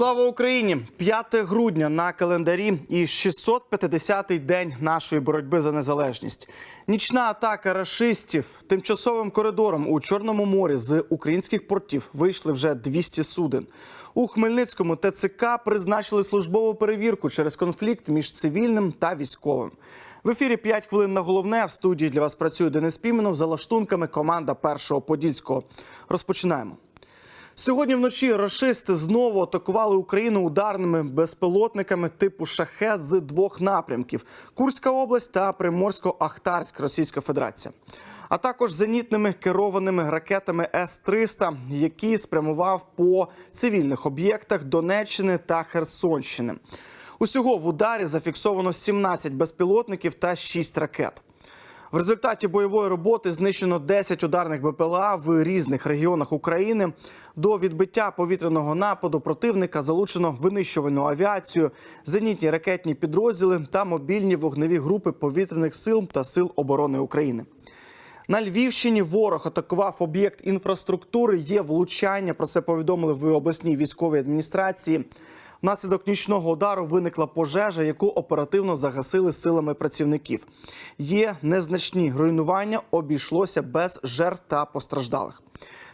Слава Україні! 5 грудня на календарі і 650-й день нашої боротьби за незалежність. Нічна атака рашистів тимчасовим коридором у Чорному морі з українських портів вийшли вже 200 суден. У Хмельницькому ТЦК призначили службову перевірку через конфлікт між цивільним та військовим. В ефірі 5 хвилин на головне. В студії для вас працює Денис Піменов за лаштунками команда першого подільського. Розпочинаємо. Сьогодні вночі рашисти знову атакували Україну ударними безпілотниками типу шахет з двох напрямків: Курська область та Приморсько-Ахтарськ, Російська Федерація. А також зенітними керованими ракетами С-300, які спрямував по цивільних об'єктах Донеччини та Херсонщини. Усього в ударі зафіксовано 17 безпілотників та 6 ракет. В результаті бойової роботи знищено 10 ударних БПЛА в різних регіонах України. До відбиття повітряного нападу противника залучено винищувальну авіацію, зенітні ракетні підрозділи та мобільні вогневі групи повітряних сил та сил оборони України. На Львівщині ворог атакував об'єкт інфраструктури. Є влучання. Про це повідомили в обласній військовій адміністрації. Внаслідок нічного удару виникла пожежа, яку оперативно загасили силами працівників. Є незначні руйнування, обійшлося без жертв та постраждалих.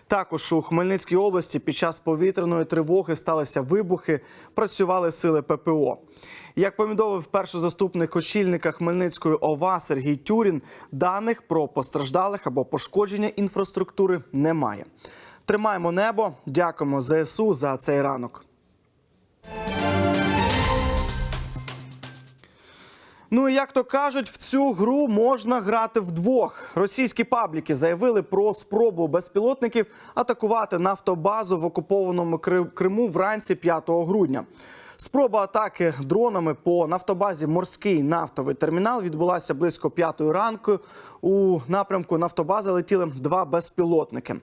Також у Хмельницькій області під час повітряної тривоги сталися вибухи, працювали сили ППО. Як повідомив перший заступник очільника Хмельницької ОВА Сергій Тюрін, даних про постраждалих або пошкодження інфраструктури немає. Тримаємо небо. Дякуємо ЗСУ за цей ранок. Ну і як то кажуть, в цю гру можна грати вдвох. Російські пабліки заявили про спробу безпілотників атакувати нафтобазу в окупованому Кри- Криму вранці 5 грудня. Спроба атаки дронами по нафтобазі Морський нафтовий термінал відбулася близько 5 ранку. У напрямку нафтобази летіли два безпілотники.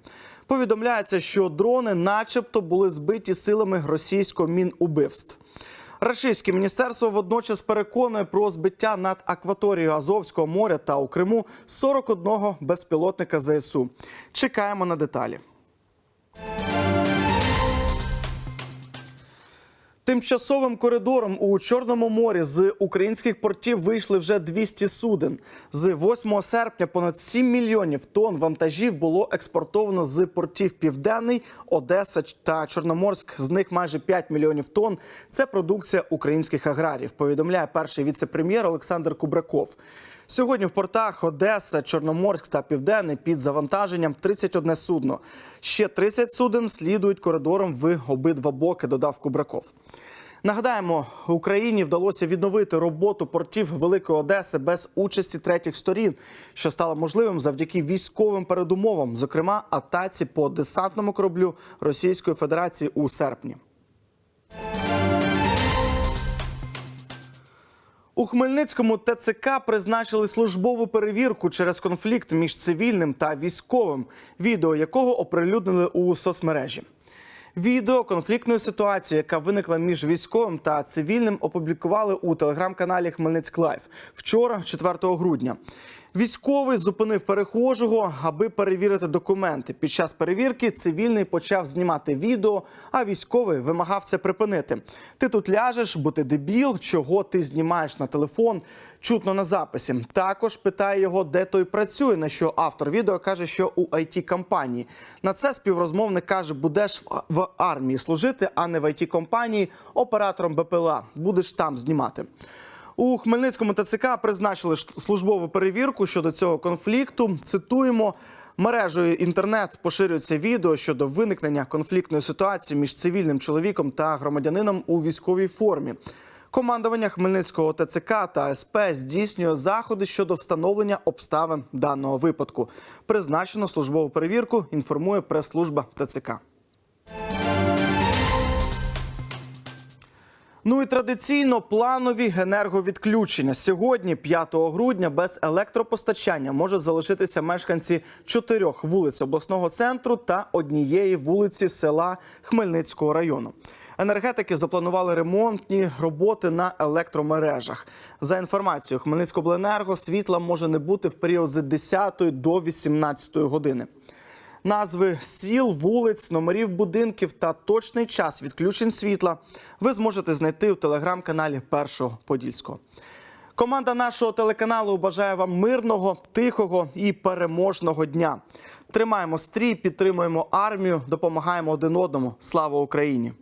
Повідомляється, що дрони, начебто, були збиті силами російського мінубивств. Рашистське міністерство водночас переконує про збиття над акваторією Азовського моря та у Криму 41 безпілотника ЗСУ. Чекаємо на деталі. Тимчасовим коридором у Чорному морі з українських портів вийшли вже 200 суден. З 8 серпня понад 7 мільйонів тонн вантажів було експортовано з портів Південний, Одеса та Чорноморськ. З них майже 5 мільйонів тонн. Це продукція українських аграріїв. Повідомляє перший віце-прем'єр Олександр Кубраков. Сьогодні в портах Одеса, Чорноморськ та Південний під завантаженням 31 судно. Ще 30 суден слідують коридором в обидва боки, додав Кубраков. Нагадаємо, Україні вдалося відновити роботу портів Великої Одеси без участі третіх сторін, що стало можливим завдяки військовим передумовам, зокрема атаці по десантному кораблю Російської Федерації у серпні. У Хмельницькому ТЦК призначили службову перевірку через конфлікт між цивільним та військовим, відео якого оприлюднили у соцмережі. Відео конфліктної ситуації, яка виникла між військовим та цивільним, опублікували у телеграм-каналі Хмельницьк Лайв вчора, 4 грудня. Військовий зупинив перехожого, аби перевірити документи. Під час перевірки цивільний почав знімати відео, а військовий вимагав це припинити. Ти тут ляжеш, бо ти дебіл, чого ти знімаєш на телефон? Чутно на записі. Також питає його, де той працює. На що автор відео каже, що у it компанії На це співрозмовник каже: будеш в- армії служити, а не в it компанії оператором БПЛА. Будеш там знімати. У Хмельницькому ТЦК призначили службову перевірку щодо цього конфлікту. Цитуємо. Мережею інтернет поширюється відео щодо виникнення конфліктної ситуації між цивільним чоловіком та громадянином у військовій формі. Командування Хмельницького ТЦК та СП здійснює заходи щодо встановлення обставин даного випадку. Призначено службову перевірку. Інформує прес-служба ТЦК. Ну і традиційно планові енерговідключення. Сьогодні, 5 грудня, без електропостачання можуть залишитися мешканці чотирьох вулиць обласного центру та однієї вулиці села Хмельницького району. Енергетики запланували ремонтні роботи на електромережах. За інформацією Хмельницькобленерго, світла може не бути в період з 10 до 18 години. Назви сіл, вулиць, номерів будинків та точний час відключень світла ви зможете знайти у телеграм-каналі Першого Подільського. Команда нашого телеканалу бажає вам мирного, тихого і переможного дня. Тримаємо стрій, підтримуємо армію, допомагаємо один одному. Слава Україні!